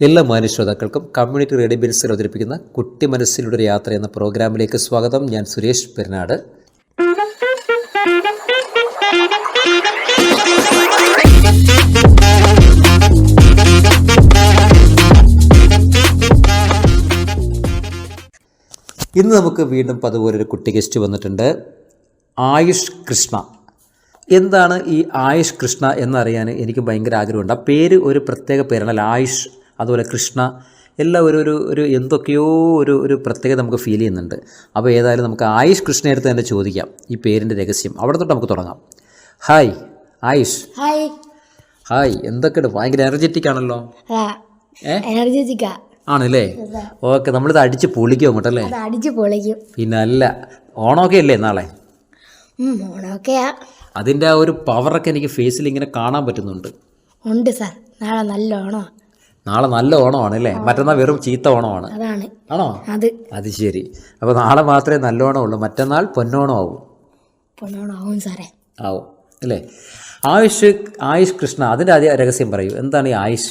എല്ലാ മാന്യ ശ്രോതാക്കൾക്കും കമ്മ്യൂണിറ്റി റേഡിയോ ബിൻസിൽ അവതരിപ്പിക്കുന്ന കുട്ടി മനസ്സിലൂടെ ഒരു യാത്ര എന്ന പ്രോഗ്രാമിലേക്ക് സ്വാഗതം. ഞാൻ സുരേഷ് പെരുന്നാട്. ഇന്ന് നമുക്ക് വീണ്ടും പതുപോലെ ഒരു കുട്ടി ഗസ്റ്റ് വന്നിട്ടുണ്ട്. ആയുഷ് കൃഷ്ണ. എന്താണ് ഈ ആയുഷ് കൃഷ്ണ എന്നറിയാൻ എനിക്ക് ഭയങ്കര ആഗ്രഹമുണ്ട്. ആ പേര് ഒരു പ്രത്യേക പേരാണല്ലോ ആയുഷ് അതുപോലെ കൃഷ്ണ എല്ലാം ഒരു ഒരു ഒരു എന്തൊക്കെയോ ഒരു ഒരു പ്രത്യേകത നമുക്ക് ഫീൽ ചെയ്യുന്നുണ്ട്. അപ്പോൾ ഏതായാലും നമുക്ക് ആയുഷ് കൃഷ്ണയെടുത്ത് തന്നെ ചോദിക്കാം. ഈ പേരിന്റെ രഹസ്യം. അവിടെ തൊട്ട് നമുക്ക് തുടങ്ങാം. ഹായ് ആയുഷ്. ഹായ് ഹായ് എന്തൊക്കെയുണ്ട് ഭയങ്കര എനർജറ്റിക് ആണല്ലോ. ആണല്ലേ? ഓക്കെ നമ്മളിത് അടിച്ച് പൊളിക്കും അങ്ങോട്ടല്ലേ അടിച്ച് പൊളിക്കും. പിന്നെ അല്ല ഓണമൊക്കെ അല്ലേ നാളെ? ഓണമൊക്കെയാ. അതിന്റെ ആ ഒരു പവറൊക്കെ എനിക്ക് ഫേസിൽ ഇങ്ങനെ കാണാൻ പറ്റുന്നുണ്ട്. ഉണ്ട് സാർ. നാളെ നല്ല ഓണമാ. നാളെ നല്ല ഓണമാണ് അല്ലേ മറ്റന്നാൾ വെറും ചീത്ത ഓണമാണ്. ആണോ? അത്. അത് ശരി. അപ്പോൾ നാളെ മാത്രമേ നല്ല ഓണമുള്ളൂ. മറ്റന്നാൾ പൊന്നോണം ആവും സാറേ. ആവും. അല്ലേ? ആയുഷ് ആയുഷ് കൃഷ്ണ അതിന്റെ ആദ്യ രഹസ്യം പറയൂ. എന്താണ് ഈ ആയുഷ്?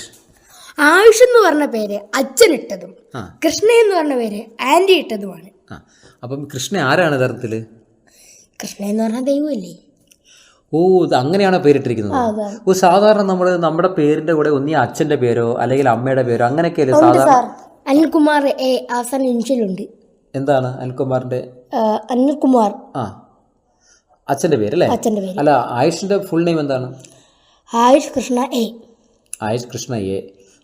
ആയുഷ് എന്ന് പറഞ്ഞ പേര് അച്ഛൻ ഇട്ടതും കൃഷ്ണ എന്ന് പറഞ്ഞ പേര് ആന്റി ഇട്ടതുമാണ്. അപ്പം കൃഷ്ണ ആരാണ് യഥാർത്ഥത്തിൽ കൃഷ്ണ എന്ന് പറഞ്ഞ ദൈവമല്ലേ? ഓ ഇത് അങ്ങനെയാണോ പേരിട്ടിരിക്കുന്നത്? ഓ സാധാരണ നമ്മൾ നമ്മുടെ പേരിന്റെ കൂടെ ഒന്നീ അച്ഛന്റെ പേരോ അല്ലെങ്കിൽ അമ്മയുടെ പേരോ അങ്ങനെയൊക്കെയല്ലേ സാധാരണ? അനിൽകുമാർ എ അവസാന ഇനിഷ്യലുണ്ട് എന്താണ് അനിൽകുമാറിന്റെ? അനിൽകുമാർ. ആ അച്ഛന്റെ പേര് അല്ലേ? അച്ഛന്റെ പേര്. അല്ല ആയുഷിന്റെ ഫുൾ നെയിം എന്താണ്? ആയുഷ് കൃഷ്ണ എ. ആയുഷ് കൃഷ്ണ എ.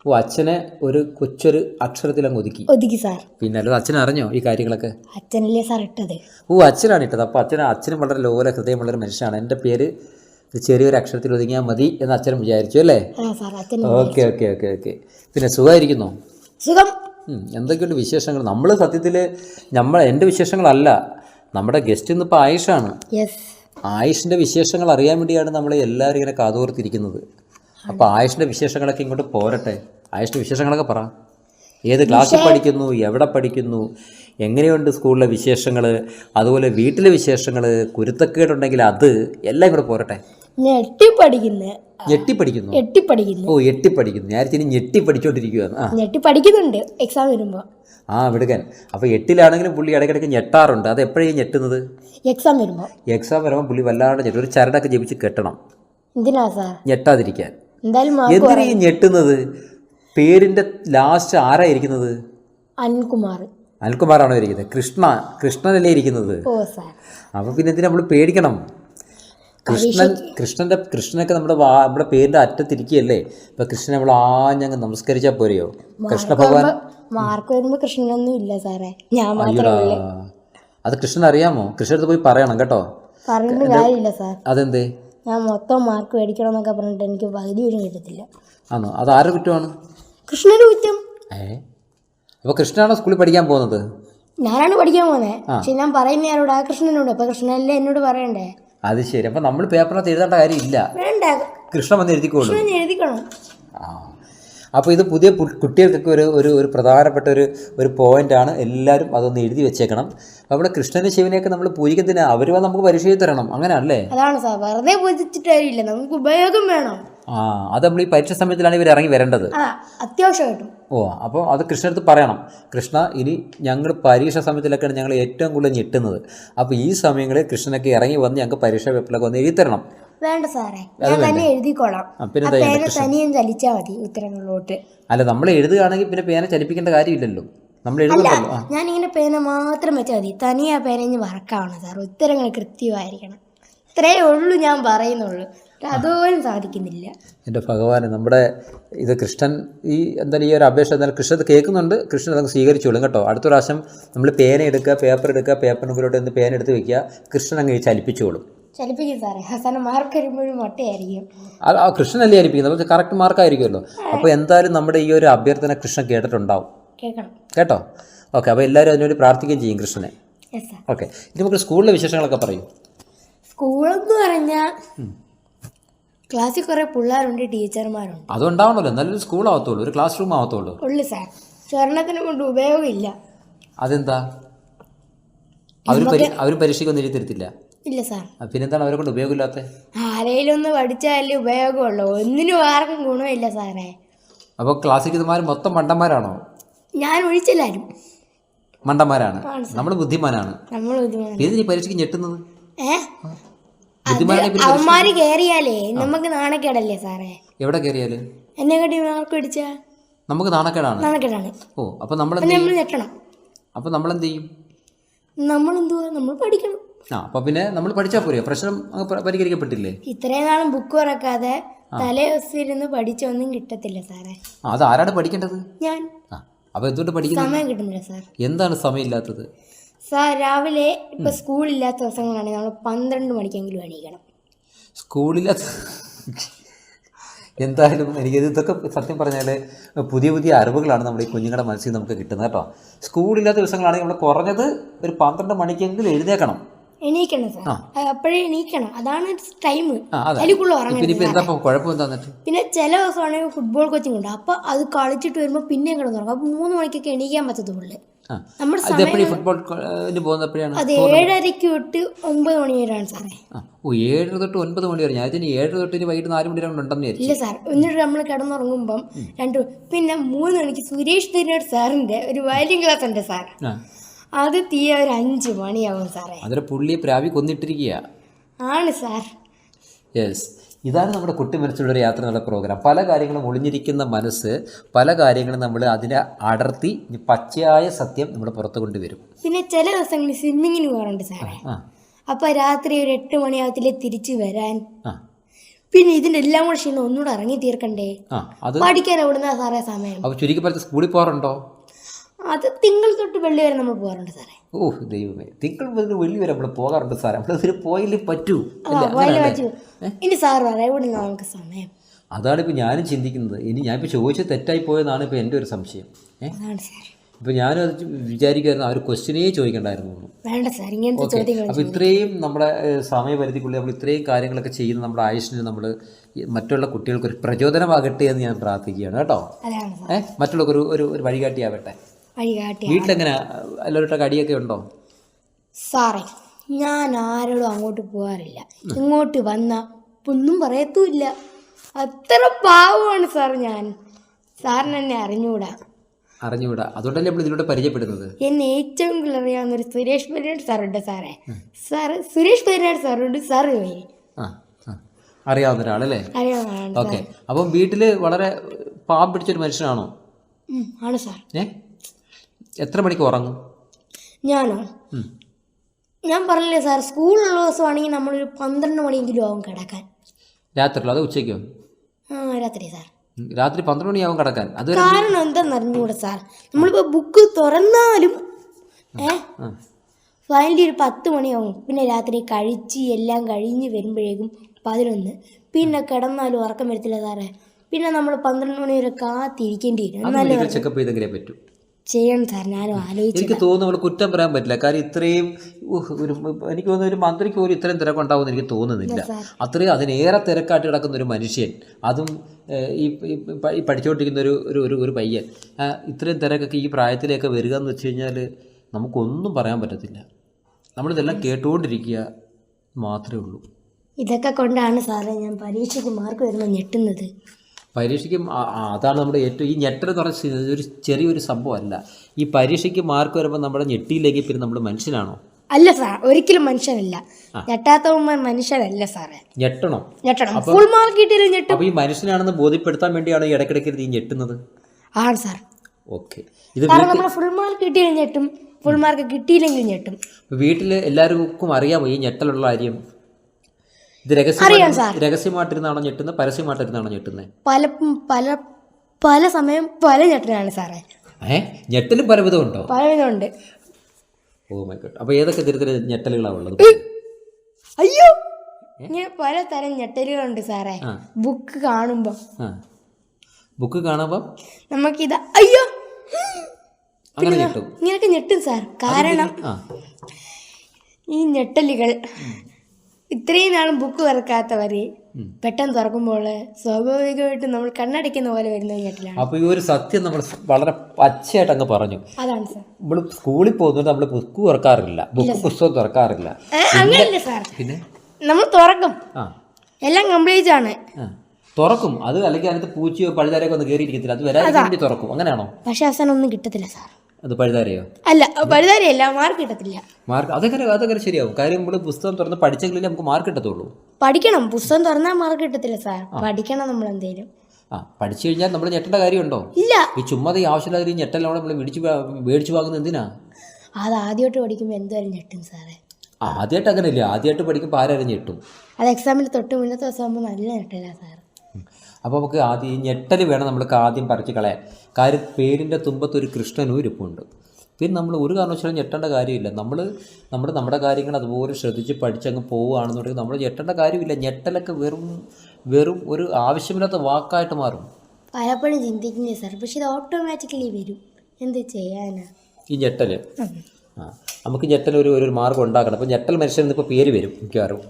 ഓ അച്ഛനെ ഒരു കൊച്ചൊരു അക്ഷരത്തിൽ അങ്ങ് ഒതുക്കി. ഒതുക്കി സാർ. പിന്നെ അല്ലാതെ അച്ഛൻ അറിഞ്ഞോ ഈ കാര്യങ്ങളൊക്കെ? അച്ഛനല്ലേ സാർ ഇട്ടത്. ഓ അച്ഛനാണ് ഇട്ടത്. അപ്പോൾ അച്ഛൻ അച്ഛനും വളരെ ലോല ഹൃദയമുള്ളൊരു മനുഷ്യനാണ്. എന്റെ പേര് ഒരു ചെറിയൊരു അക്ഷരത്തിൽ ഒതുങ്ങിയാൽ മതി എന്ന് അച്ഛൻ വിചാരിച്ചു അല്ലേ? Okay okay okay okay. പിന്നെ സുഖമായിരിക്കുന്നോ? സുഖം. എന്തൊക്കെയുണ്ട് വിശേഷങ്ങൾ? നമ്മൾ സത്യത്തിൽ നമ്മൾ എന്റെ വിശേഷങ്ങളല്ല. നമ്മുടെ ഗസ്റ്റ് ഇന്നിപ്പോൾ ആയുഷാണ്. യെസ്. ആയുഷിന്റെ വിശേഷങ്ങൾ അറിയാൻ വേണ്ടിയാണ് നമ്മൾ എല്ലാവരും ഇങ്ങനെ കാതോർത്തിരിക്കുന്നത്. അപ്പോൾ ആയുഷിന്റെ വിശേഷങ്ങളൊക്കെ ഇങ്ങോട്ട് പോരട്ടെ. ആയുഷിന്റെ വിശേഷങ്ങളൊക്കെ പറ. ഏത് ക്ലാസ്സിൽ പഠിക്കുന്നു? എവിടെ പഠിക്കുന്നു? എങ്ങനെയുണ്ട് സ്കൂളിലെ വിശേഷങ്ങൾ അതുപോലെ വീട്ടിലെ വിശേഷങ്ങൾ കുരുത്തക്കേടുണ്ടെങ്കിൽ അത് എല്ലാം കൂടെ പോരട്ടെ. ഞെട്ടി പഠിക്കുന്നു ഓ പഠിക്കുന്നു നേരത്തെ ഇനി ഞെട്ടി പഠിച്ചുകൊണ്ടിരിക്കുകയാണ് ആ. ഞെട്ടി പഠിക്കുന്നുണ്ട്. എക്സാം വരുമ്പോൾ ആ വിടുകൻ. അപ്പോൾ എട്ടിലാണെങ്കിലും പുള്ളി ഇടയ്ക്കിടയ്ക്ക് ഞെട്ടാറുണ്ട്. അത് എപ്പോഴാണ് ഞെട്ടുന്നത്? എക്സാം വരുമ്പോൾ എക്സാം വരുമ്പോൾ പുള്ളി വല്ലാണ്ട് ഞെട്ടും. ഒരു ചരടൊക്കെ ജപിച്ച് കെട്ടണം. എന്തിനാ സാർ? ഞെട്ടാതിരിക്കാൻ. എന്തിനാ ഈ ഞെട്ടുന്നത്? പേരിന്റെ ലാസ്റ്റ് ആരാ ഇരിക്കുന്നത്? അനിൽകുമാർ. അനിൽകുമാറാണോ ഇരിക്കുന്നത്? കൃഷ്ണ കൃഷ്ണനല്ലേ ഇരിക്കുന്നത്? അപ്പൊ പിന്നെ ഇതിന് നമ്മൾ പേടിക്കണം? കൃഷ്ണൻ കൃഷ്ണന്റെ കൃഷ്ണനൊക്കെ നമ്മുടെ നമ്മുടെ പേരിന്റെ അറ്റത്തിരിക്കുകയല്ലേ? ഇപ്പൊ കൃഷ്ണനെ നമ്മൾ ആഞ്ഞങ്ങ് നമസ്കരിച്ചാൽ പോരെയോ? കൃഷ്ണ ഭഗവാൻ മാർക്ക് വരുമ്പോ കൃഷ്ണനൊന്നും ഇല്ല സാറേ. ഞാൻ അത് കൃഷ്ണൻ അറിയാമോ കൃഷ്ണടുത്ത് പോയി പറയണം കേട്ടോ. അതെന്തേ? ഞാൻ മൊത്തം മാർക്ക് മേടിക്കണം എന്നൊക്കെ പറഞ്ഞിട്ട് എനിക്ക് പകുതി പോലും കിട്ടത്തില്ല. ആണോ? അത് ആരുടെ കുറ്റമാണ്? കൃഷ്ണന്റെ കുറ്റം. ഏ? അപ്പോൾ കൃഷ്ണനാണോ സ്കൂളിൽ പഠിക്കാൻ പോകുന്നത്? ഞാനാണ് പഠിക്കാൻ പോകുന്നത് പക്ഷെ ഞാൻ പറയുന്ന ആരോട്? ആ കൃഷ്ണനോട്. അപ്പൊ കൃഷ്ണനല്ലേ എന്നോട് പറയണ്ടേ? അത് ശരി. അപ്പം നമ്മൾ പേപ്പറിനകത്ത് എഴുതേണ്ട കാര്യമില്ല. വേണ്ട. കൃഷ്ണൻ വന്ന് എഴുതിക്കോളൂ. കൃഷ്ണൻ എഴുതിക്കണം. ആ. അപ്പോൾ ഇത് പുതിയ കുട്ടികൾക്കൊക്കെ ഒരു ഒരു ഒരു പ്രധാനപ്പെട്ട ഒരു ഒരു പോയിന്റാണ് എല്ലാവരും അതൊന്ന് എഴുതി വെച്ചേക്കണം. അപ്പോൾ അവിടെ കൃഷ്ണനും ശിവനെയൊക്കെ നമ്മൾ പൂജിക്കുന്നതിന് അവർ നമുക്ക് പരിശീലനം തരണം. അങ്ങനെയാണല്ലേ അതാണ് സാർ. വെറുതെ പൂജിച്ചിട്ടില്ല നമുക്ക് ഉപയോഗം വേണം. ആ അത് നമ്മൾ ഈ പരീക്ഷ സമയത്തിലാണ് ഇവർ ഇറങ്ങി വരേണ്ടത്. അത്യാവശ്യമായിട്ടും ഓ അപ്പോൾ അത് കൃഷ്ണടുത്ത് പറയണം. കൃഷ്ണ ഇനി ഞങ്ങൾ പരീക്ഷ സമയത്തിലൊക്കെയാണ് ഞങ്ങൾ ഏറ്റവും കൂടുതൽ ഞെട്ടുന്നത്. അപ്പോൾ ഈ സമയങ്ങളിൽ കൃഷ്ണനൊക്കെ ഇറങ്ങി വന്ന് ഞങ്ങൾക്ക് പരീക്ഷ പേപ്പറിലൊക്കെ വന്ന് എഴുതി തരണം. വേണ്ട സാറേ ഞാൻ തന്നെ എഴുതിക്കോളാം. പേന തനിയും ചലിച്ചാൽ മതി ഉത്തരങ്ങളിലോട്ട്. അല്ല നമ്മൾ എഴുതുകയാണെങ്കിൽ പിന്നെ പേന ചലിപ്പിക്കേണ്ട കാര്യമില്ലല്ലോ. നമ്മൾ എഴുതുന്നല്ലോ ഞാൻ ഞാനിങ്ങനെ പേന മാത്രം വെച്ചാൽ മതി. തനിയെ ആ പേനഞ്ഞ് വറക്കാവണം സാർ ഉത്തരങ്ങൾ കൃത്യമായിരിക്കണം. ഇത്രേ ഉള്ളൂ ഞാൻ പറയുന്നുള്ളൂ. അതുപോലും സാധിക്കുന്നില്ല. എന്റെ ഭഗവാന് നമ്മുടെ ഇത് കൃഷ്ണൻ ഈ എന്തായാലും ഈ ഒരു അപേക്ഷ എന്തായാലും കൃഷ്ണൻ കേൾക്കുന്നുണ്ട്. കൃഷ്ണൻ അതങ്ങ് സ്വീകരിച്ചോളും കേട്ടോ. അടുത്ത പ്രാവശ്യം നമ്മൾ പേന എടുക്കുക പേപ്പർ എടുക്കുക പേപ്പറിന് മുമ്പിലോട്ട് ഒന്ന് പേന എടുത്ത് വെക്കുക കൃഷ്ണൻ അങ്ങ് ചലിപ്പിച്ചോളും. ചലിപ്പിക്കും സാറേ അവസാനം മാർക്ക് വരുമ്പോഴും മൊട്ടയായിരിക്കും ആ ആ കൃഷ്ണനല്ലേ അപ്പോൾ കറക്റ്റ് മാർക്കായിരിക്കുമല്ലോ അപ്പോൾ എന്തായാലും നമ്മുടെ ഈ ഒരു അഭ്യർത്ഥന കൃഷ്ണൻ കേട്ടിട്ടുണ്ടാവും. കേൾക്കണം. കേട്ടോ? ഓക്കെ അപ്പോൾ എല്ലാവരും അതിനുവേണ്ടി പ്രാർത്ഥിക്കുകയും ചെയ്യും കൃഷ്ണനെ. യെസ് സാർ ഓക്കെ ഇനി നമുക്ക് സ്കൂളിലെ വിശേഷങ്ങളൊക്കെ പറയും. സ്കൂളെന്ന് പറഞ്ഞാൽ ക്ലാസ്സിൽ കുറേ പിള്ളേരുണ്ട് ടീച്ചർമാരുണ്ട്. അതുണ്ടാവണമല്ലോ. നല്ലൊരു സ്കൂൾ ആവത്തുള്ളൂ ഒരു ക്ലാസ് റൂം ആവത്തുള്ളൂ. ഉള്ളു സാർ സ്വർണത്തിന് കൊണ്ട് ഉപയോഗമില്ല. അതെന്താ? അവർ പരി അവർ പരീക്ഷയ്ക്കൊന്നും എഴുതി തരത്തില്ല. ഇല്ല സാർ. പിന്നെന്താണ് അവരെ കൊണ്ട് ഉപയോഗമില്ലാത്ത? ആരെങ്കിലും ഒന്ന് പഠിച്ചാലേ ഉപയോഗമുള്ളൂ. ഒന്നിനും ആർക്കും ഗുണമില്ല സാറേ. അപ്പോൾ ക്ലാസ്സിക്കുന്നമാർ മൊത്തം മണ്ടന്മാരാണോ? ഞാൻ ഒഴിച്ചില്ലാരും. മണ്ടന്മാരാണ്. നമ്മൾ ബുദ്ധിമാനാണ്. നമ്മൾ ബുദ്ധിമാനാണ്. ഏത് നീ പരീക്ഷയ്ക്ക് ഞെട്ടുന്നത്? ഏ? ബുദ്ധിമാനാണ് ഇവർ അവന്മാര് കേറിയാലേ നമുക്ക് നാണക്കേടല്ലേ സാറേ? എവിടെ കേറിയാൽ? എന്നെ മാർക്ക് പിടിച്ച? നമുക്ക് നാണക്കേടാണ്. നാണക്കേടാണ്. ഓ അപ്പോൾ നമ്മൾ അപ്പൊ നമ്മൾ ഞെട്ടണം. അപ്പോൾ നമ്മൾ എന്ത് ചെയ്യും? നമ്മൾ എന്തുവാ നമ്മൾ പഠിക്കണം. ആ അപ്പൊ പിന്നെ നമ്മൾ പഠിച്ചാൽ പോരെ? പ്രശ്നം പരിഹരിക്കപ്പെട്ടില്ലേ? ഇത്രയും നാളും ബുക്ക് തുറക്കാതെ തലേ ദിവസം ഇരുന്ന് പഠിച്ചൊന്നും കിട്ടത്തില്ല സാറേ. അത് ആരാണ് പഠിക്കേണ്ടത്? ഞാൻ. അപ്പൊ എന്തുകൊണ്ട് പഠിക്കുന്നത്? സമയം കിട്ടുന്നില്ല സാർ. എന്താണ് സമയമില്ലാത്തത്? സാർ രാവിലെ ഇപ്പൊ സ്കൂളില്ലാത്ത ദിവസങ്ങളാണെങ്കിൽ നമ്മൾ പന്ത്രണ്ട് മണിക്കെങ്കിലും എണീക്കണം. സ്കൂളില്ലാത്ത എന്തായാലും എനിക്ക് ഇതൊക്കെ സത്യം പറഞ്ഞാൽ പുതിയ പുതിയ അറിവുകളാണ് നമ്മുടെ ഈ കുഞ്ഞുങ്ങളുടെ മനസ്സിൽ നമുക്ക് കിട്ടുന്നത് കേട്ടോ. സ്കൂളില്ലാത്ത ദിവസങ്ങളാണെങ്കിൽ നമ്മൾ കുറഞ്ഞത് ഒരു പന്ത്രണ്ട് മണിക്കെങ്കിലും എഴുന്നേക്കണം. എണീക്കണം സാർ അപ്പോഴേ എണീക്കണം. അതാണ് ടൈം. അതിലേക്കുള്ള പിന്നെ ചില ദിവസമാണെങ്കിൽ ഫുട്ബോൾ കോച്ചിങ് ഉണ്ട്. അപ്പൊ അത് കളിച്ചിട്ട് വരുമ്പോൾ പിന്നെ കിടന്നുറങ്ങും അപ്പൊ മൂന്ന് മണിക്കൊക്കെ എണീക്കാൻ പറ്റത്തുള്ളൂ നമ്മുടെ ഫുട്ബോൾ അത് ഏഴരയ്ക്ക് തൊട്ട് ഒമ്പത് മണി വരെയാണ് സാറേ. ഓ ഏഴര തൊട്ട് ഒൻപത് മണി വരെ. ഞാൻ ഇതിന് ഏഴര തൊട്ട് ഇനി വൈകിട്ട് നാല് മണി വരെ ഉണ്ടെന്ന് ഇല്ല സാർ. എന്നിട്ട് നമ്മൾ കിടന്നുറങ്ങുമ്പം രണ്ടു പിന്നെ മൂന്ന് മണിക്ക് സുരേഷ് തിരുനാട് സാറിന്റെ ഒരു വയലിൻ ക്ലാസ് ഉണ്ട് സാർ. അത് തീയ ഒരു അഞ്ച് മണിയാവും സാറേ. അതൊരു പുള്ളിയെ പ്രാവി കൊന്നിട്ടിരിക്കുക ആണ് സാർ. യെസ് ഇതാണ് നമ്മുടെ കുട്ടി മനസ്സിലുള്ള ഒരു യാത്ര എന്നുള്ള പ്രോഗ്രാം പല കാര്യങ്ങളും ഒളിഞ്ഞിരിക്കുന്ന മനസ്സ് പല കാര്യങ്ങളും നമ്മൾ അതിനെ അടർത്തി പച്ചയായ സത്യം നമ്മൾ പുറത്തു കൊണ്ടുവരും. പിന്നെ ചില ദിവസങ്ങളിൽ സ്വിമ്മിങ്ങിന് പോകാറുണ്ട് സാറേ. അപ്പോൾ അപ്പൊ രാത്രി ഒരു എട്ട് മണിയാവത്തില്ലേ തിരിച്ചു വരാൻ. പിന്നെ ഇതിന്റെ എല്ലാം കൂടെ ക്ഷീണം ഒന്നുകൂടെ ഇറങ്ങി തീർക്കണ്ടേ? പഠിക്കാൻ അവിടുന്ന സാറേ സമയം? അപ്പോൾ ചുരുക്കി പറഞ്ഞ സ്കൂളിൽ പോകാറുണ്ടോ? അത് തിങ്കൾ തൊട്ട് വെള്ളി വരെ നമ്മൾ പോകാറുണ്ട് സാറേ. ഓ ദൈവമേ. തിങ്കൾ മുതൽ വെള്ളി വരെ നമ്മൾ പോകാറുണ്ട് സാറേ. നമ്മൾ ഇതിന് പോയില്ലേ പറ്റൂ. ഇനി സാർ പറയാം ഇവിടെ നമുക്ക് സമയം. അതാണ് ഇപ്പോൾ ഞാനും ചിന്തിക്കുന്നത്. ഇനി ഞാൻ ഞാനിപ്പോൾ ചോദിച്ചത് തെറ്റായി പോയതാണ് ഇപ്പോൾ എന്റെ ഒരു സംശയം. ഇപ്പോൾ ഞാനും അത് വിചാരിക്കുമായിരുന്നു ആ ഒരു ക്വസ്റ്റ്യനേ ചോദിക്കണ്ടായിരുന്നു. വേണ്ട സാർ ഇങ്ങനത്തെ ചോദ്യങ്ങൾ അപ്പോൾ ഇത്രയും നമ്മുടെ സമയപരിധിക്കുള്ളിൽ നമ്മൾ ഇത്രയും കാര്യങ്ങളൊക്കെ ചെയ്യുന്ന നമ്മുടെ ആയുഷിന് നമ്മൾ മറ്റുള്ള കുട്ടികൾക്ക് ഒരു പ്രചോദനമാകട്ടെ എന്ന് ഞാൻ പ്രാർത്ഥിക്കുകയാണ് കേട്ടോ. ഏഹ് മറ്റുള്ളവർക്ക് ഒരു ഒരു വഴികാട്ടിയാവട്ടെ. വഴി കാട്ടിയ വീട്ടിലെങ്ങനെ? എല്ലാവരുടെ അടിയൊക്കെ ഉണ്ടോ? സാറേ ഞാൻ ആരോടും അങ്ങോട്ട് പോകാറില്ല. ഇങ്ങോട്ട് വന്ന ഒന്നും പറയത്തുമില്ല. അത്ര പാവമാണ് സാർ ഞാൻ. സാറിന് എന്നെ അറിഞ്ഞുകൂടാ? അറിഞ്ഞുകൂടാ. അതുകൊണ്ടല്ലേ നമ്മൾ ഇതിലൂടെ പരിചയപ്പെടുന്നത്? എന്നെ ഏറ്റവും കൂടുതൽ അറിയാവുന്ന ഒരു സുരേഷ് പെരിനാട് സാറുണ്ട് സാറേ. സാറ് സുരേഷ് പെരിനാട് സാറുണ്ട്. സാറ് ആ അറിയാവുന്ന ഒരാളല്ലേ അറിയാവുന്ന ഓക്കെ. അപ്പം വീട്ടിൽ വളരെ പാവം പിടിച്ചൊരു മനുഷ്യനാണോ? ആണ് സാർ. ഏ? എത്ര മണിക്ക് ഉറങ്ങും? ഞാനോ. ഞാൻ പറഞ്ഞില്ലേ സാർ സ്കൂളുള്ള ദിവസമാണെങ്കിൽ നമ്മളൊരു പന്ത്രണ്ട് മണിയെങ്കിലും ആവും കിടക്കാൻ. രാത്രിയിലോ? അത് ഉച്ചയ്ക്കോ? ആ രാത്രി സാർ. രാത്രി പന്ത്രണ്ട് മണിയാവും കിടക്കാൻ. അത് കാരണം എന്താണെന്ന് അറിഞ്ഞുകൂടെ സാർ. നമ്മളിപ്പോൾ ബുക്ക് തുറന്നാലും ഏ? ഫൈനലി ഒരു പത്ത് മണിയാവും. പിന്നെ രാത്രി കഴിച്ച് എല്ലാം കഴിഞ്ഞ് വരുമ്പോഴേക്കും പതിനൊന്ന്. പിന്നെ കിടന്നാലും ഉറക്കം വരത്തില്ല സാറേ. പിന്നെ നമ്മൾ പന്ത്രണ്ട് മണി വരെ കാത്തിരിക്കേണ്ടി വരും. ചെക്കപ്പ് ചെയ്തെങ്കിലേ പറ്റൂ. ചെയ്യണം സാർ. ഞാനും ആലോചിച്ചു എനിക്ക് തോന്നുന്നു അവൾ കുറ്റം പറയാൻ പറ്റില്ല. കാര്യം ഇത്രയും ഒരു എനിക്ക് തോന്നുന്നു ഒരു മന്ത്രിക്ക് പോലും ഇത്രയും തിരക്കുണ്ടാവുമെന്ന് എനിക്ക് തോന്നുന്നില്ല. അത്രയും അതിനേറെ തിരക്കായിട്ട് കിടക്കുന്ന ഒരു മനുഷ്യൻ അതും ഈ പഠിച്ചുകൊണ്ടിരിക്കുന്ന ഒരു ഒരു ഒരു ഒരു പയ്യൻ ഇത്രയും തിരക്കൊക്കെ ഈ പ്രായത്തിലേക്ക് വരിക എന്ന് വെച്ച് കഴിഞ്ഞാൽ നമുക്കൊന്നും പറയാൻ പറ്റത്തില്ല. നമ്മളിതെല്ലാം കേട്ടുകൊണ്ടിരിക്കുക മാത്രമേ ഉള്ളൂ. ഇതൊക്കെ കൊണ്ടാണ് സാറേ ഞാൻ പരീക്ഷയ്ക്ക് മാർക്ക് വരുമ്പോൾ ഞെട്ടുന്നത്. പരീക്ഷയ്ക്ക് അതാണ് നമ്മുടെ ഏറ്റവും ഈ ഞെട്ടൽ എന്ന് പറഞ്ഞ ഒരു ചെറിയൊരു സംഭവമല്ല. ഈ പരീക്ഷയ്ക്ക് മാർക്ക് വരുമ്പോൾ നമ്മുടെ ഞെട്ടിയിലേക്ക് പിന്നെ നമ്മൾ മനുഷ്യനാണോ? അല്ല സാർ ഒരിക്കലും മനുഷ്യനല്ല. ഞെട്ടാത്തവന്മാർ മനുഷ്യനല്ല സാറേ. ഞെട്ടണോ? ഞെട്ടണം. ഫുൾ മാർക്ക് കിട്ടിയാലും ഞെട്ടും. അപ്പോൾ ഈ മനുഷ്യനാണെന്ന് ബോധ്യപ്പെടുത്താൻ വേണ്ടിയാണ് ഈ ഇടയ്ക്കിടയ്ക്ക് ഈ ഞെട്ടുന്നത്? ആണ് സാർ. ഓക്കെ. ഇത് കാരണം നമ്മൾ ഫുൾ മാർക്ക് കിട്ടിയാലും ഞെട്ടും. ഫുൾ മാർക്ക് കിട്ടിയില്ലെങ്കിലും ഞെട്ടും. വീട്ടിൽ എല്ലാവർക്കും അറിയാമോ ഈ ഞെട്ടലുള്ള കാര്യം? ഇത് രഹസ്യമായിട്ട്. രഹസ്യമായിട്ടിരുന്നാണോ ഞെട്ടുന്നത്? പരസ്യമായിട്ടിരുന്നാണോ ഞെട്ടുന്നത്? പല പല പല സമയം പല ഞെട്ടലാണ് സാറേ. ഏ? ഞെട്ടലും പലവിധം ഉണ്ടോ? പലവിധമുണ്ട് ഓ മൈ ഗോഡ്. അപ്പോൾ ഏതൊക്കെ തരത്തിലുള്ള ഞെട്ടലുകളാണ് ഉള്ളത്? അയ്യോ! ഇങ്ങനെ പല തരം ഞെട്ടലുകളുണ്ട് സാറേ. ബുക്ക് കാണുമ്പോൾ ബുക്ക് കാണുമ്പോൾ നമുക്കിത് അയ്യോ! അങ്ങനെ ഞെട്ടും. ഇങ്ങനെയൊക്കെ ഞെട്ടും സാർ. കാരണം ഈ ഞെട്ടലുകൾ ഇത്രയും നാളും ബുക്ക് തുറക്കാത്തവര് പെട്ടെന്ന് തുറക്കുമ്പോൾ സ്വാഭാവികമായിട്ട് നമ്മൾ കണ്ണടിക്കുന്ന പോലെ വരുന്ന കേട്ടില്ല അപ്പൊ അപ്പോൾ ഈ ഒരു സത്യം നമ്മൾ വളരെ പച്ചയായിട്ട് അങ്ങ് പറഞ്ഞു. അതാണ് സാർ. നമ്മൾ സ്കൂളിൽ പോകുന്നത് നമ്മൾ ബുക്ക് തുറക്കാറില്ല. ബുക്ക് പുസ്തകം തുറക്കാറില്ല. അങ്ങനെയല്ല സാർ. പിന്നെ? നമ്മൾ തുറക്കും. ആ. എല്ലാം കംപ്ലീറ്റ് ആണ്. തുറക്കും. അത് അല്ലെങ്കിൽ അതിനകത്ത് പൂച്ചയോ പഴുതാരൊക്കെ ഒന്ന് കയറിയിരിക്കത്തില്ല അത് വരാൻ വേണ്ടി തുറക്കും. അങ്ങനെയാണോ? പക്ഷേ അവസാനം ഒന്നും കിട്ടത്തില്ല സാർ. അത് പഴുതാരയോ? അല്ല പഴുതാരയല്ല മാർക്ക് കിട്ടത്തില്ല. മാർക്ക് അതൊക്കെ അതൊക്കെ ശരിയാവും? കാര്യം നമ്മൾ പുസ്തകം തുറന്ന് പഠിച്ചെങ്കിലേ നമുക്ക് മാർക്ക് കിട്ടത്തുള്ളൂ. പഠിക്കണം. പുസ്തകം തുറന്നാൽ മാർക്ക് കിട്ടത്തില്ല സാർ. പഠിക്കണം നമ്മൾ എന്തേലും ആ പഠിച്ചു കഴിഞ്ഞാൽ നമ്മൾ ഞെട്ടേണ്ട കാര്യമുണ്ടോ? ഇല്ല. ഈ ചുമ്മാതെ ആവശ്യമില്ലാതെ ഈ ഞെട്ടലോടെ നമ്മൾ മേടിച്ച് മേടിച്ചു വാങ്ങുന്നത് എന്തിനാ? അത് ആദ്യമായിട്ട് പഠിക്കുമ്പോൾ എന്തായാലും ഞെട്ടും സാറേ? ആദ്യമായിട്ട് അങ്ങനെ ഇല്ല ആദ്യമായിട്ട് പഠിക്കുമ്പോൾ ആരാരും ഞെട്ടും? അത് എക്സാമിന് തൊട്ട് മുന്നത്തെ ദിവസം ആകുമ്പോൾ നല്ല ഞെട്ടില്ല സാർ അപ്പോൾ നമുക്ക് ആദ്യം ഈ ഞെട്ടൽ വേണം നമ്മൾക്ക് ആദ്യം പറിച്ച് കളയാൻ. കാര്യം പേരിന്റെ തുമ്പത്ത് ഒരു കൃഷ്ണനും ഇരിപ്പുണ്ട്. പിന്നെ നമ്മൾ ഒരു കാരണവശാലും ഞെട്ടേണ്ട കാര്യമില്ല. നമ്മൾ നമ്മൾ നമ്മുടെ കാര്യങ്ങൾ അതുപോലെ ശ്രദ്ധിച്ച് പഠിച്ചങ്ങ് പോവുകയാണെന്നുണ്ടെങ്കിൽ നമ്മൾ ഞെട്ടേണ്ട കാര്യമില്ല. ഞെട്ടലൊക്കെ വെറും വെറും ഒരു ആവശ്യമില്ലാത്ത വാക്കായിട്ട് മാറും. പലപ്പോഴും ചിന്തിക്കുന്നേ സാർ പക്ഷെ ഇത് ഓട്ടോമാറ്റിക്കലി വരും. എന്ത് ചെയ്യാനാ? ഈ ഞെട്ടൽ ആ നമുക്ക് ഞെട്ടൽ ഒരു ഒരു മാർഗം ഉണ്ടാക്കണം. അപ്പോൾ ഞെട്ടൽ മനുഷ്യൻ ഇപ്പോൾ പേര് വരും മിക്കവാറും.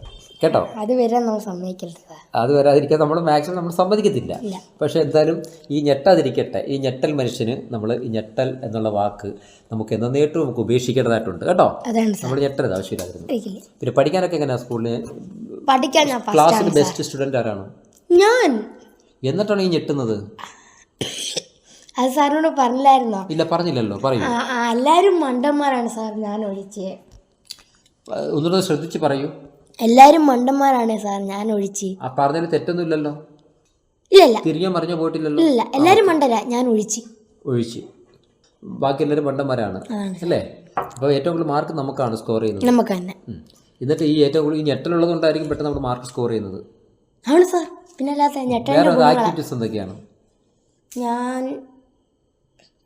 കേട്ടോ? അത് വരാൻ നമ്മൾ സമ്മതിക്കരുത്. അത് വരാതിരിക്കാൻ നമ്മൾ മാക്സിമം നമ്മൾ സമ്മതിക്കത്തില്ല. പക്ഷെ എന്തായാലും ഈ ഞെട്ടാതിരിക്കട്ടെ ഈ ഞെട്ടൽ മനുഷ്യന് നമ്മൾ ഈ ഞെട്ടൽ എന്നുള്ള വാക്ക് നമുക്ക് എന്നേട്ടും നമുക്ക് ഉപേക്ഷിക്കേണ്ടതായിട്ടുണ്ട്. കേട്ടോ? നമ്മൾ ഞെട്ടരുത് ആവശ്യമില്ലായിരുന്നു പിന്നെ പഠിക്കാനൊക്കെ എങ്ങനെയാണ് സ്കൂളിന് പഠിക്കാൻ ക്ലാസ്സിൽ ബെസ്റ്റ് സ്റ്റുഡന്റ് ആരാണ്? ഞാൻ. എന്നിട്ടാണ് ഈ ഞെട്ടുന്നത്? അത് സാറിനോട് പറഞ്ഞില്ലായിരുന്നോ? ഇല്ല പറഞ്ഞില്ലല്ലോ പറയൂ. എല്ലാവരും മണ്ടന്മാരാണ് സാർ ഞാൻ ഒഴിച്ച്. ഒന്നുകൂടെ ശ്രദ്ധിച്ച് പറയൂ. എല്ലാവരും മണ്ടന്മാരാണ് സാർ ഞാൻ ഒഴിച്ച്. ആ പറഞ്ഞതിൽ തെറ്റൊന്നുമില്ലല്ലോ? ഇല്ല തിരികെ തിരിഞ്ഞോ മറിഞ്ഞോ പോയിട്ടില്ലല്ലോ? ഇല്ല എല്ലാരും മണ്ടരാ ഞാൻ ഒഴിച്ച്. ഒഴിച്ച്. ബാക്കി എല്ലാവരും മണ്ടന്മാരാണ്. അല്ലേ? അപ്പോൾ ഏറ്റവും കൂടുതൽ മാർക്ക് നമുക്കാണ് സ്കോർ ചെയ്യുന്നത്. നമുക്ക് തന്നെ. ഉം. എന്നിട്ട് ഈ ഏറ്റവും കൂടുതൽ ഈ ഞെട്ടലുള്ളത് കൊണ്ടായിരിക്കും പെട്ടെന്ന് നമ്മൾ മാർക്ക് സ്കോർ ചെയ്യുന്നത്. ആണ് സാർ. പിന്നെ അല്ലാത്ത വേറെ ആക്ടിവിറ്റീസ് എന്തൊക്കെയാണ്? ഞാൻ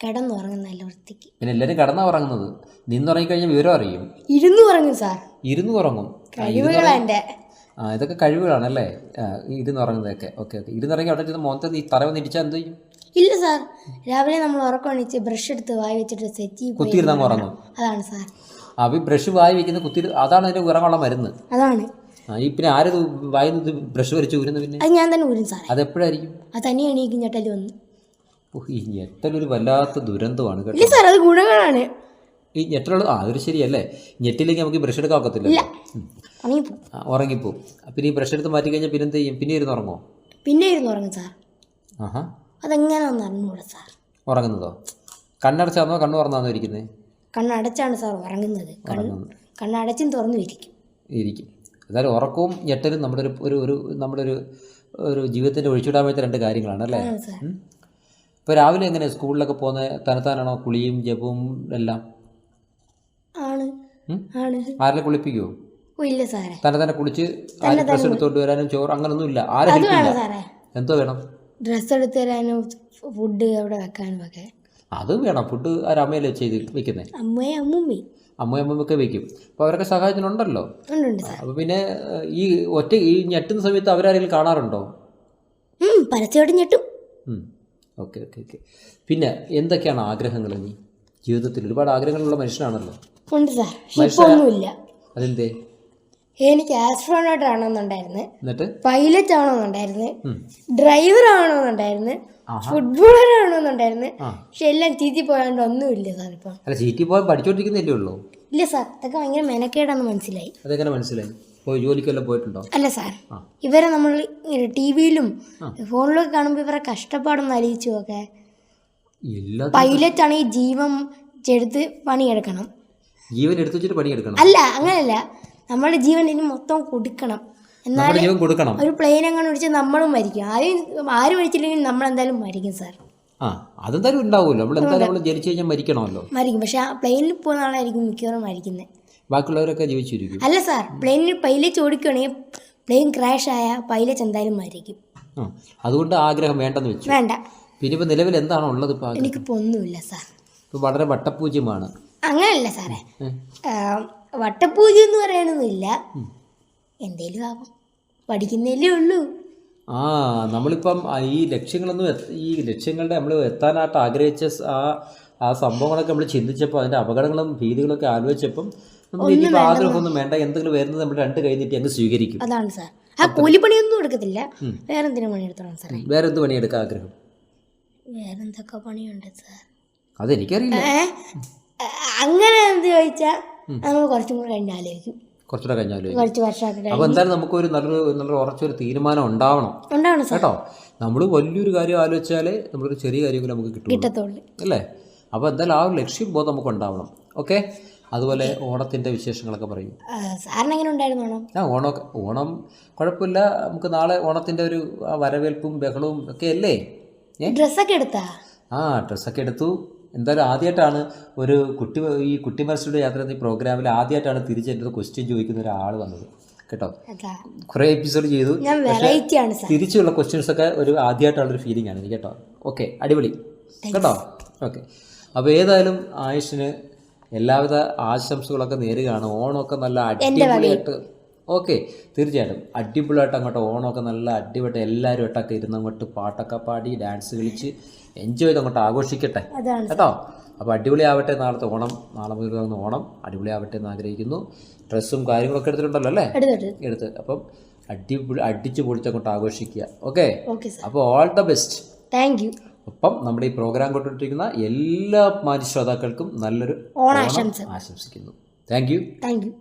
കിടന്നുറങ്ങുന്ന നല്ല വൃത്തിക്ക്. പിന്നെ എല്ലാവരും കടന്നാ ഉറങ്ങുന്നത്. നിന്നുറങ്ങിക്കഴിഞ്ഞാൽ വിവരം അറിയും. ഇരുന്ന് ഉറങ്ങും സാർ. ഇരുന്ന് ഉറങ്ങും. കഴിവുകളാ എന്റെ. ആ ഇതൊക്കെ കഴിവുകളാണല്ലേ? ഇരുന്ന് ഉറങ്ങുന്നതൊക്കെ ഓക്കെ ഓക്കെ. ഇരുന്ന് ഇറങ്ങി അവിടെ ചെന്ന് മോനത്തെ നീ തറ വന്ന് ഇടിച്ചാൽ എന്ത് ചെയ്യും? ഇല്ല സാർ. രാവിലെ നമ്മൾ ഉറക്കം എണീച്ച് ബ്രഷ് എടുത്ത് വായി വെച്ചിട്ട് സെറ്റ് കുത്തിയിരുന്ന് ഉറങ്ങും. അതാണ് സാർ. അപ്പം ഈ ബ്രഷ് വായി വെക്കുന്ന കുത്തി അതാണ് അതിന്റെ ഉറങ്ങുള്ള മരുന്ന്. അതാണ്. ഈ പിന്നെ ആര് വായി ബ്രഷ് വരച്ച് ഊരുന്നു പിന്നെ? അത് ഞാൻ തന്നെ ഊരും അത് എപ്പോഴായിരിക്കും അത് തന്നെ എണീക്കും ഞെട്ടൽ വന്ന്. ഈ ഞെട്ടലൊരു വല്ലാത്ത ദുരന്തമാണ് കേട്ടോ. സാർ അത് ഗുണങ്ങളാണ്. ഈ ഞെട്ടലുള്ള ആ അതൊരു ശരിയല്ലേ? ഞെട്ടിലേക്ക് നമുക്ക് ബ്രഷ് എടുക്കാൻ ഒക്കത്തില്ല ഉറങ്ങിപ്പോവും പിന്നെ ഈ ബ്രഷ് എടുത്ത് മാറ്റി കഴിഞ്ഞാൽ പിന്നെ എന്ത് ചെയ്യും? പിന്നെ ഇരുന്ന് ഉറങ്ങോ പിന്നെ ഇരുന്ന് ഉറങ്ങും സാർ. ആഹാ. അതെങ്ങനെയാണെന്ന് അറിഞ്ഞൂടാ സാർ. ഉറങ്ങുന്നതോ? കണ്ണടച്ചാന്നോ കണ്ണു തുറന്നാന്നോ ഇരിക്കുന്നത് കണ്ണടച്ചാണ് സാർ ഉറങ്ങുന്നത്. കണ്ണ് കണ്ണടച്ചും തുറന്നു ഇരിക്കും. ഇരിക്കും. അതായത് ഉറക്കവും ഞെട്ടലും നമ്മുടെ ഒരു ഒരു ഒരു നമ്മുടെ ഒരു ഒരു ജീവിതത്തിന്റെ ഒഴിച്ചുവിടാൻ പറ്റുന്ന രണ്ട് കാര്യങ്ങളാണ് അല്ലേ? ഇപ്പോൾ രാവിലെ എങ്ങനെ സ്കൂളിലൊക്കെ പോകുന്ന തനത്താനാണോ കുളിയും ജപവും എല്ലാം? ആണ്. ആരെ കുളിപ്പിക്കുമോ ഇല്ല സാറേ. തന്നെ തന്നെ കുളിച്ച് ആരും ഡ്രസ്സ് എടുത്തോണ്ട് വരാനും ചോറ് അങ്ങനൊന്നും ഇല്ല ആരും അത് വേണം ഇല്ല സാറേ. എന്തോ വേണം? ഡ്രസ്സ് എടുത്ത് തരാനും ഫുഡ് അവിടെ വെക്കാനും ഒക്കെ അത് വേണം. ഫുഡ് ആരമ്മയല്ലേ ചെയ്ത് വെക്കുന്നത് അമ്മയും അമ്മൂമ്മയും. അമ്മയും അമ്മയൊക്കെ വെക്കും. അപ്പോൾ അവരൊക്കെ സഹായത്തിനുണ്ടല്ലോ? അപ്പൊ സാർ അപ്പോൾ പിന്നെ ഏഹ്, ഈ ഒറ്റ ഈ ഞെട്ടുന്ന സമയത്ത് അവരാരെങ്കിലും കാണാറുണ്ടോ? ഉം, പരസ്യമായിട്ട് ഞെട്ടും. Okay okay okay. പിന്നെ എന്തൊക്കെയാണ് ആഗ്രഹങ്ങൾ നീ ജീവിതത്തിൽ ഒരുപാട് ആഗ്രഹങ്ങളുള്ള മനുഷ്യനാണല്ലോ. ഉണ്ട് സാർ പക്ഷെ ഇപ്പൊ ഒന്നുമില്ല. അതെന്തേ? എനിക്ക് ആസ്ട്രോണോട്ട് ആണോന്നുണ്ടായിരുന്നു എന്നിട്ട്? പൈലറ്റ് ആണോന്നുണ്ടായിരുന്നു ഡ്രൈവർ ആണോന്നുണ്ടായിരുന്നു. ഫുട്ബോളർ ആണോന്നുണ്ടായിരുന്നു പക്ഷെ എല്ലാം ചീറ്റി പോയാണ്ട് ഒന്നുമില്ല സാർ ഇപ്പൊ. അല്ല സീറ്റിൽ പോകാൻ പഠിച്ചുകൊണ്ടിരിക്കുന്നല്ലേ ഉള്ളൂ? ഇല്ല സാർ അതൊക്കെ ഭയങ്കര മെനക്കേടാന്ന് മനസ്സിലായി. അതെങ്ങനെ മനസ്സിലായി? പോയി ജോലിക്കെല്ലാം പോയിട്ടുണ്ടോ? അല്ല സാർ. ഇവരെ നമ്മൾ ടി വിയിലും ഫോണിലൊക്കെ കാണുമ്പോൾ ഇവരെ കഷ്ടപ്പാടൊന്ന് അലിയിച്ചു ഒക്കെ പൈലറ്റ് ആണെങ്കിൽ ജീവൻ ചെടുത്ത് പണിയെടുക്കണം. ജീവൻ എടുത്തു വെച്ചിട്ട് പണിയെടുക്കണം. അല്ല അങ്ങനെയല്ല നമ്മുടെ ജീവൻ ഇനി മൊത്തം കൊടുക്കണം. എന്നാലും ജീവൻ കൊടുക്കണം. ഒരു പ്ലെയിൻ അങ്ങനെ ഒഴിച്ചാൽ നമ്മളും മരിക്കും. ആരും ആര് മരിച്ചില്ലെങ്കിൽ നമ്മൾ എന്തായാലും മരിക്കും സാർ ആ അതെന്തായാലും ഉണ്ടാവുമല്ലോ. നമ്മൾ എന്തായാലും നമ്മൾ ജനിച്ചു കഴിഞ്ഞാൽ മരിക്കണമല്ലോ. മരിക്കും. പക്ഷെ ആ പ്ലെയിനിൽ പോകുന്ന ആളായിരിക്കും മിക്കവാറും മരിക്കുന്നത് ബാക്കിയുള്ളവരൊക്കെ ജീവിച്ചിരിക്കും. അല്ല സാർ പ്ലെയിനിൽ പൈലറ്റ് ഓടിക്കുകയാണെങ്കിൽ പ്ലെയിൻ ക്രാഷ് ആയ പൈലറ്റ് എന്തായാലും മരിക്കും. അതുകൊണ്ട് ആഗ്രഹം വേണ്ടെന്ന് വെച്ചു. വേണ്ട. പിന്നെ ഇപ്പോൾ നിലവിൽ എന്താണോ ഉള്ളത് ഇപ്പോൾ ആഗ്രഹം? എനിക്കിപ്പോൾ ഒന്നുമില്ല സാർ ഇപ്പോൾ വളരെ വട്ടപൂജ്യമാണ്. അങ്ങനെയല്ല സാറേ വട്ടപ്പൂജ എന്ന് പറയാനൊന്നുമില്ല. എന്തേലും ആവാം. പഠിക്കുന്നല്ലേ ഉള്ളൂ. ആ നമ്മളിപ്പം ഈ ലക്ഷ്യങ്ങളൊന്നും ഈ ലക്ഷ്യങ്ങളുടെ നമ്മൾ എത്താനായിട്ട് ആഗ്രഹിച്ച ആ ആ സംഭവങ്ങളൊക്കെ നമ്മൾ ചിന്തിച്ചപ്പോൾ അതിന്റെ അപകടങ്ങളും ഭീതികളൊക്കെ ആലോചിച്ചപ്പം നമുക്ക് ഇനിയിപ്പോൾ ആഗ്രഹമൊന്നും വേണ്ട. എന്തെങ്കിലും വരുന്നത് നമ്മൾ രണ്ട് കൈ നീട്ടി അങ്ങ് സ്വീകരിക്കും. അതാണ് സാർ. ആ കൂലിപ്പണിയൊന്നും എടുക്കത്തില്ല. വേറെ എന്തിനാ പണിയെടുത്തോളാം സാർ വേറെ എന്ത് പണിയെടുക്കാൻ ആഗ്രഹം? വേറെ എന്തൊക്കെ പണിയുണ്ട് സാർ? അതെനിക്കറിയില്ല. അങ്ങനെ എന്ത് ചോദിച്ചാൽ നമ്മൾ കുറച്ചും കൂടെ കഴിഞ്ഞ് ആലോചിക്കും. കുറച്ചുകൂടെ കഴിഞ്ഞാലും കുറച്ച് വർഷമൊക്കെ അപ്പോൾ എന്തായാലും നമുക്കൊരു നല്ലൊരു നല്ലൊരു ഉറച്ചൊരു തീരുമാനം ഉണ്ടാവണം. ഉണ്ടാവണം സാർ. കേട്ടോ? നമ്മൾ വലിയൊരു കാര്യം ആലോചിച്ചാലേ നമ്മളൊരു ചെറിയ കാര്യമെങ്കിലും നമുക്ക് കിട്ടും കിട്ടത്തുള്ളൂ. അല്ലേ? അപ്പോൾ എന്തായാലും ആ ഒരു ലക്ഷ്യം ബോധം നമുക്ക് ഉണ്ടാവണം. ഓക്കെ? അതുപോലെ ഓണത്തിന്റെ വിശേഷങ്ങളൊക്കെ പറയും. സാറിന് എങ്ങനെ ഉണ്ടായിരുന്നു ഓണം? ആ ഓണമൊക്കെ ഓണം കുഴപ്പമില്ല. നമുക്ക് നാളെ ഓണത്തിന്റെ ഒരു വരവേൽപ്പും ബഹളവും ഒക്കെ അല്ലേ? ഡ്രസ്സൊക്കെ എടുത്താ? ആ ഡ്രസ്സൊക്കെ എടുത്തു. എന്തായാലും ആദ്യമായിട്ടാണ് ഒരു കുട്ടി ഈ കുട്ടി മനസ്സിലൂടെ യാത്ര എന്ന പ്രോഗ്രാമിൽ ആദ്യമായിട്ടാണ് തിരിച്ചെന്റെ ക്വസ്റ്റ്യൻ ചോദിക്കുന്ന ഒരാൾ വന്നത്. കേട്ടോ? കുറേ എപ്പിസോഡ് ചെയ്തു. തിരിച്ചുള്ള ക്വസ്റ്റ്യൻസ് ഒക്കെ ഒരു ആദ്യമായിട്ടുള്ളൊരു ഫീലിംഗ് ആണ് കേട്ടോ. ഓക്കെ അടിപൊളി. കേട്ടോ? ഓക്കെ അപ്പോൾ ഏതായാലും ആയുഷിന് എല്ലാവിധ ആശംസകളൊക്കെ നേരുകയാണ്. ഓണമൊക്കെ നല്ല അടിപൊളിയായിട്ട് ഓക്കെ തീർച്ചയായിട്ടും. അടിപൊളിയായിട്ട് അങ്ങോട്ട് ഓണമൊക്കെ നല്ല അടിപൊളി എല്ലാവരും ആയിട്ടൊക്കെ ഇരുന്ന് അങ്ങോട്ട് പാട്ടൊക്കെ പാടി ഡാൻസ് കളിച്ച് എൻജോയ് ചെയ്ത് അങ്ങോട്ട് ആഘോഷിക്കട്ടെ? കേട്ടോ? അപ്പോൾ അടിപൊളിയാവട്ടെ നാളത്തെ ഓണം നാളെ മുതൽ ഓണം അടിപൊളിയാവട്ടെ എന്ന് ആഗ്രഹിക്കുന്നു. ഡ്രസ്സും കാര്യങ്ങളൊക്കെ എടുത്തിട്ടുണ്ടല്ലോ അല്ലേ? എടുത്ത് അപ്പം അടിപൊളി അടിച്ച് പൊളിച്ചങ്ങോട്ട് ആഘോഷിക്കുക. ഓക്കെ? ഓക്കെ അപ്പോൾ all the best thank you ഒപ്പം നമ്മുടെ ഈ പ്രോഗ്രാം കൊണ്ടിരിക്കുന്ന എല്ലാ മാന്യ ശ്രോതാക്കൾക്കും നല്ലൊരു ഓണം ആശംസിക്കുന്നു. Thank you thank you